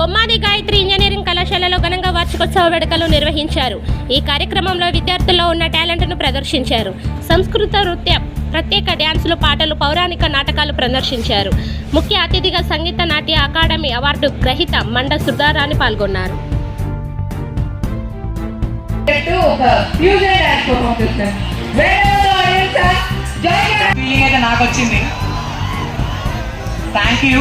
Kommadi Gayatri engineering కళాశాలలో ఘనంగా వార్షికోత్సవ వేడుకలు నిర్వహించారు. ఈ కార్యక్రమంలో విద్యార్థుల్లో ఉన్న టాలెంట్ను ప్రదర్శించారు. సంస్కృత నృత్య ప్రత్యేక డ్యాన్సులు పాటలు పౌరాణిక నాటకాలు ప్రదర్శించారు. ముఖ్య అతిథిగా సంగీత నాట్య అకాడమీ అవార్డు గ్రహీత మండ సుధారాణి పాల్గొన్నారు. నాకు వచ్చింది. థ్యాంక్ యూ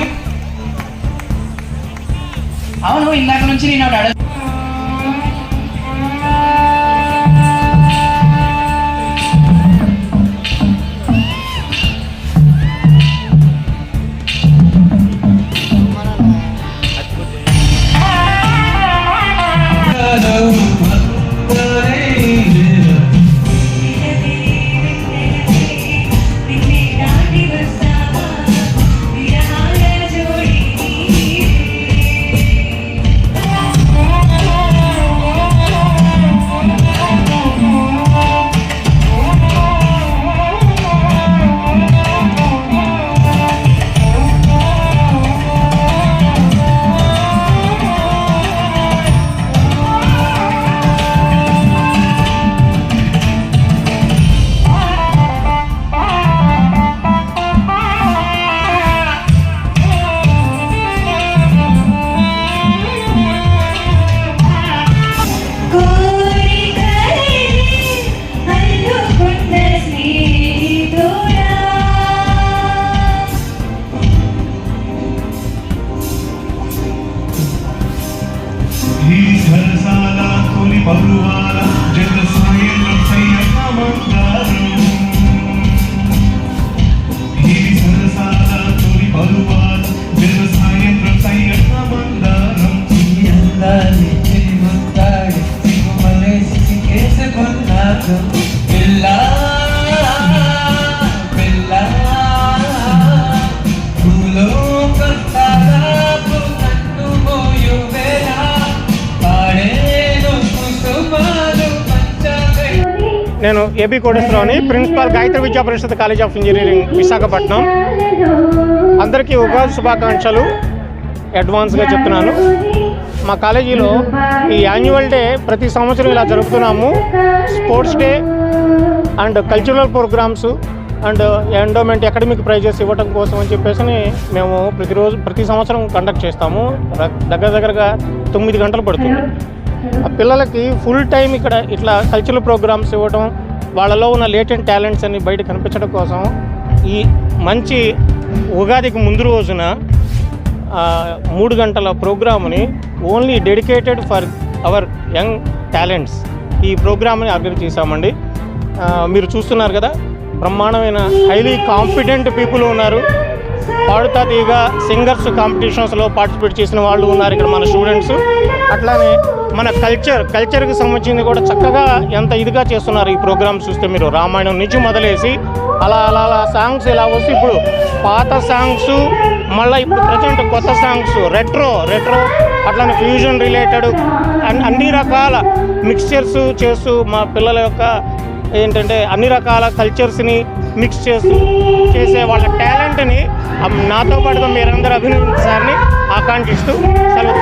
అవును ఇందాక నుంచి నేను ఒకటి తొలి పరువాల జగ సాయంత్రం సయ్యన్న మందారం ఈ సరసాల తొలి పరువాల జగ సాయంత్రం సయ్యన్న మందారం అందాలి తిరిగొత్తాడి సిగ్గుమలేసి సిగ్గేసుకున్నాడు పిల్ల పిల్ల నేను AB కోటేశ్వరరావుని principal Gayatri Vidya Parishad college of engineering Visakhapatnam. అందరికీ ఉగాది శుభాకాంక్షలు. అడ్వాన్స్గా చెప్తున్నాను. మా కాలేజీలో ఈ యాన్యువల్ డే ప్రతి సంవత్సరం ఇలా జరుపుతున్నాము. Sports day and cultural programmes and endowment academic prizes ఇవ్వటం కోసం అని చెప్పేసి మేము ప్రతిరోజు ప్రతి సంవత్సరం కండక్ట్ చేస్తాము. దగ్గర దగ్గరగా తొమ్మిది గంటలు పడుతుంది. ఆ పిల్లలకి ఫుల్ టైం ఇక్కడ ఇట్లా కల్చరల్ ప్రోగ్రామ్స్ ఇవ్వడం వాళ్ళలో ఉన్న లేటెంట్ టాలెంట్స్ అన్ని బయట కనిపించడం కోసం ఈ మంచి ఉగాదికి ముందు రోజున మూడు గంటల ప్రోగ్రామ్ని only dedicated for our young talents ఈ ప్రోగ్రామ్ని ఆర్గనైజ్ చేశామండి. మీరు చూస్తున్నారు కదా బ్రహ్మాండమైన హైలీ కాన్ఫిడెంట్ పీపుల్ ఉన్నారు. పాడుతా తీగ సింగర్స్ కాంపిటీషన్స్లో పార్టిసిపేట్ చేసిన వాళ్ళు ఉన్నారు ఇక్కడ మన స్టూడెంట్స్ అట్లానే మన కల్చర్ కల్చర్కి సంబంధించింది కూడా చక్కగా ఎంత ఇదిగా చేస్తున్నారు ఈ ప్రోగ్రామ్ చూస్తే మీరు. రామాయణం నుంచి మొదలేసి అలా అలా అలా సాంగ్స్ ఇలా వస్తే ఇప్పుడు పాత సాంగ్స్ మళ్ళీ ఇప్పుడు ప్రజెంట్ కొత్త సాంగ్స్ రెట్రో రెట్రో అట్లానే ఫ్యూజన్ రిలేటెడ్ అన్ని రకాల మిక్స్చర్స్ చేస్తూ మా పిల్లల యొక్క ఏంటంటే అన్ని రకాల కల్చర్స్ని మిక్స్ చేస్తూ చేసే వాళ్ళ టాలెంట్ని నాతో పాటుగా మీరందరూ అభినందించారని ఆకాంక్షిస్తూ సెలవు